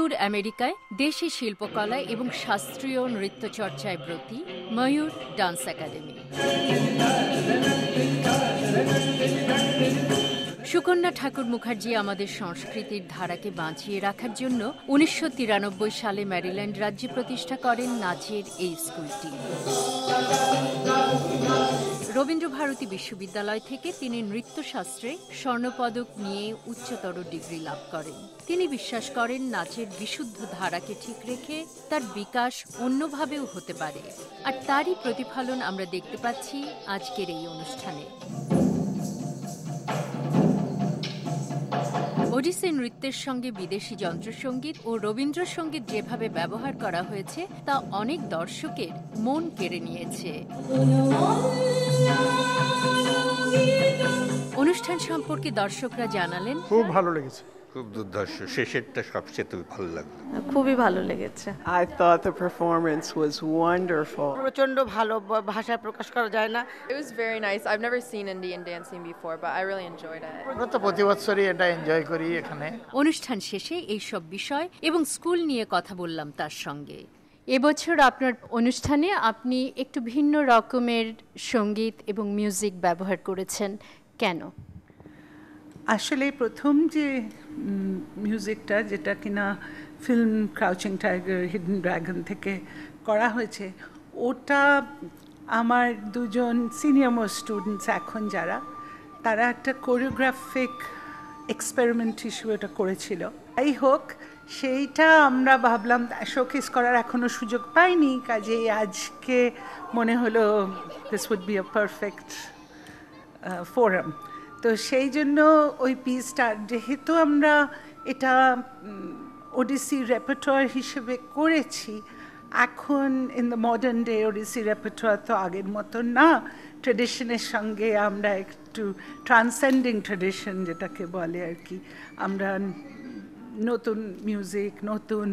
সুদূর আমেরিকায় দেশি শিল্পকলা এবং শাস্ত্রীয় নৃত্য চর্চায় ব্রতী ময়ূর ডান্স একাডেমি। সুকন্যা ঠাকুর মুখার্জি আমাদের সংস্কৃতির ধারাকে বাঁচিয়ে রাখার জন্য উনিশশো তিরানব্বই সালে ম্যারিল্যান্ড রাজ্যে প্রতিষ্ঠা করেন নাচের এই স্কুলটি। রবীন্দ্র ভারতী বিশ্ববিদ্যালয় থেকে তিনি নৃত্যশাস্ত্রে স্বর্ণপদক নিয়ে উচ্চতর ডিগ্রি লাভ করেন। তিনি বিশ্বাস করেন নাচের বিশুদ্ধ ধারাকে ঠিক রেখে তার বিকাশ অন্যভাবেও হতে পারে। আর তারই প্রতিফলন আমরা দেখতে পাচ্ছি আজকের এই অনুষ্ঠানে। ওডিসি নৃত্যের সঙ্গে বিদেশি যন্ত্রসঙ্গীত ও রবীন্দ্রসঙ্গীত যেভাবে ব্যবহার করা হয়েছে, তা অনেক দর্শকের মন কেড়ে নিয়েছে। অনুষ্ঠান সম্পর্কে দর্শকরা জানালেন, খুব ভালো লেগেছে। খুব দুর্ধর্ষ। শেষেরটা সবচেয়ে তো ভালো লাগল। খুবই ভালো লেগেছে। I thought the performance was wonderful. প্রচণ্ড ভালো ব- ভাষায় প্রকাশ করা যায় না। It was very nice. I've never seen Indian dancing before, but I really enjoyed it. আমরা তো প্রতি বছরই এটা এনজয় করি এখানে। অনুষ্ঠান শেষে এই সব বিষয় এবং স্কুল নিয়ে কথা বললাম তার সঙ্গে। এবছর আপনার অনুষ্ঠানে আপনি একটু ভিন্ন রকমের সংগীত এবং মিউজিক ব্যবহার করেছেন। কেন? আসলে প্রথম যে মিউজিকটা যেটা কিনা film crouching tiger hidden dragon থেকে করা হয়েছে, ওটা আমার দুজন সিনিয়র মোস্ট স্টুডেন্টস এখন যারা, তারা একটা কোরিওগ্রাফিক এক্সপেরিমেন্ট হিসেবে ওটা করেছিল। যাই হোক, সেইটা আমরা ভাবলাম শোকেস করার এখনও সুযোগ পাইনি, কাজেই আজকে মনে হলো this would be a perfect forum তো সেই জন্য ওই পিসটা যেহেতু আমরা এটা ওডিসি রেপার্টর হিসেবে করেছি, এখন in the modern day Odissi repertoire তো আগের মতো না। ট্রেডিশনের সঙ্গে আমরা একটু ট্রান্সেন্ডিং ট্রেডিশন যেটাকে বলে আর কি, আমরা নতুন মিউজিক নতুন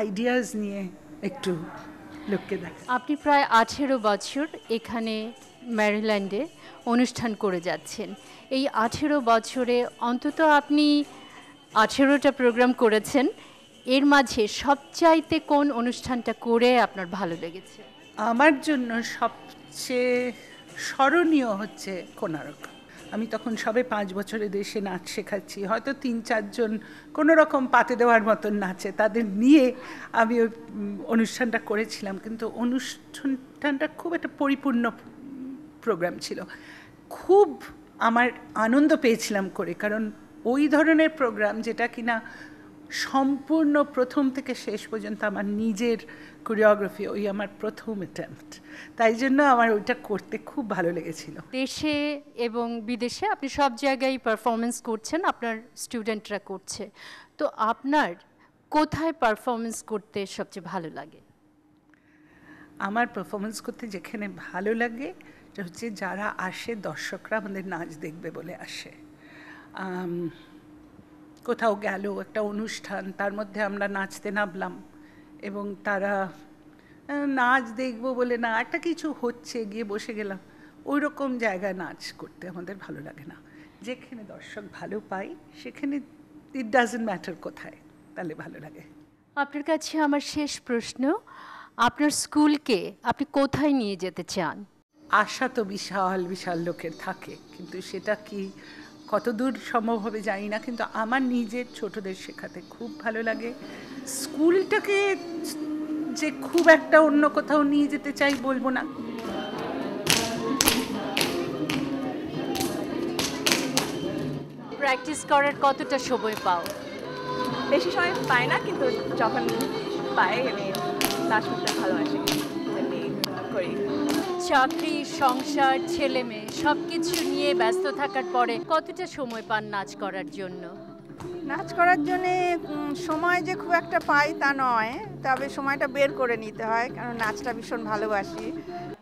আইডিয়াস নিয়ে একটু লোককে দেখা। আপনি প্রায় আঠেরো বছর এখানে ম্যারিল্যান্ডে অনুষ্ঠান করে যাচ্ছেন। এই আঠেরো বছরে অন্তত আপনি আঠেরোটা প্রোগ্রাম করেছেন। এর মাঝে সবচাইতে কোন অনুষ্ঠানটা করে আপনার ভালো লেগেছে? আমার জন্য সবচেয়ে স্মরণীয় হচ্ছে কোনারক আমি তখন সবে পাঁচ বছরে দেশে নাচ শেখাচ্ছি। হয়তো তিন চারজন কোনো রকম পাতে দেওয়ার মতন নাচে, তাদের নিয়ে আমি ওই অনুষ্ঠানটা করেছিলাম। কিন্তু অনুষ্ঠানটা খুব একটা পরিপূর্ণ প্রোগ্রাম ছিল। খুব আমার আনন্দ পেয়েছিলাম করে, কারণ ওই ধরনের প্রোগ্রাম যেটা কিনা সম্পূর্ণ প্রথম থেকে শেষ পর্যন্ত আমার নিজের কোরিওগ্রাফি ওই আমার প্রথম অ্যাটেম্পট তাই জন্য আমার ওইটা করতে খুব ভালো লেগেছিল। দেশে এবং বিদেশে আপনি সব জায়গায় পারফরমেন্স করছেন আপনার স্টুডেন্টরা করছে। তো আপনার কোথায় পারফরমেন্স করতে সবচেয়ে ভালো লাগে? আমার পারফরমেন্স করতে যেখানে ভালো লাগে হচ্ছে যারা আসে দর্শকরা আমাদের নাচ দেখবে বলে আসে। কোথাও গেল একটা অনুষ্ঠান তার মধ্যে আমরা নাচতে নামলাম এবং তারা নাচ দেখব বলে না একটা কিছু হচ্ছে গিয়ে বসে গেলাম। ওই রকম জায়গায় নাচ করতে আমাদের ভালো লাগে না। যেখানে দর্শক ভালো পাই সেখানে ইট ডাজেন্ট ম্যাটার কোথায় তাহলে ভালো লাগে। আপনার কাছে আমার শেষ প্রশ্ন আপনার স্কুলকে আপনি কোথায় নিয়ে যেতে চান? আশা তো বিশাল বিশাল লোকের থাকে কিন্তু সেটা কি কতদূর সম্ভব হবে জানি না কিন্তু আমার নিজের ছোটদের শেখাতে খুব ভালো লাগে। স্কুলটাকে যে খুব একটা অন্য কোথাও নিয়ে যেতে চাই বলব না। প্র্যাকটিস করার কতটা সময় পাও? বেশি সময় পাই না কিন্তু যখন পাই আমি নাচ করতে ভালোবাসি। করি। চাকরি সংসার ছেলে মেয়ে সব কিছু নিয়ে ব্যস্ত থাকার পরে কতটা সময় পান নাচ করার জন্য? নাচ করার জন্যে সময় যে খুব একটা পাই তা নয় তবে সময়টা বের করে নিতে হয় কারণ নাচটা ভীষণ ভালোবাসি।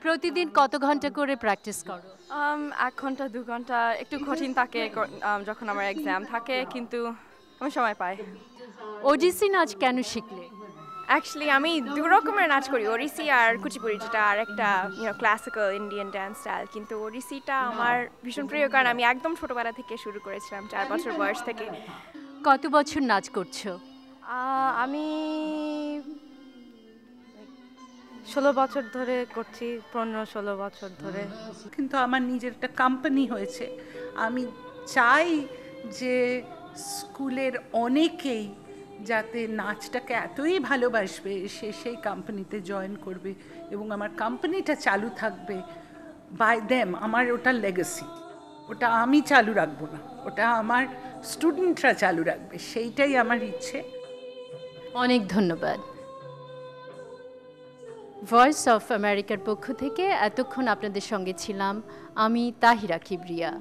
প্রতিদিন কত ঘণ্টা করে প্র্যাকটিস করো? এক ঘণ্টা দু ঘণ্টা একটু কঠিন থাকে যখন আমার এক্সাম থাকে কিন্তু আমি সময় পাই। ওডিসি নাচ কেন শিখলে? অ্যাকচুয়ালি আমি দু রকমের নাচ করি ওড়িশি আর কুচিপুড়ি যেটা আর একটা ক্লাসিক্যাল ইন্ডিয়ান ড্যান্স স্টাইল কিন্তু ওড়িশিটা আমার ভীষণ প্রিয় কারণ আমি একদম ছোটোবেলা থেকে শুরু করেছিলাম চার বছর বয়স থেকে। কত বছর নাচ করছ? আমি ষোলো বছর ধরে করছি পনেরো ষোলো বছর ধরে। কিন্তু আমার নিজের একটা কোম্পানি হয়েছে। আমি চাই যে স্কুলের অনেকেই যাতে নাচটাকে এতই ভালোবাসবে, সে সেই কোম্পানিতে জয়েন করবে এবং আমার কোম্পানিটা চালু থাকবে বাই দেম আমার ওটা লেগেসি ওটা আমি চালু রাখব না, ওটা আমার স্টুডেন্টরা চালু রাখবে, সেইটাই আমার ইচ্ছে। অনেক ধন্যবাদ। ভয়েস অফ আমেরিকার পক্ষ থেকে এতক্ষণ আপনাদের সঙ্গে ছিলাম, আমি তাহিরা কিবরিয়া।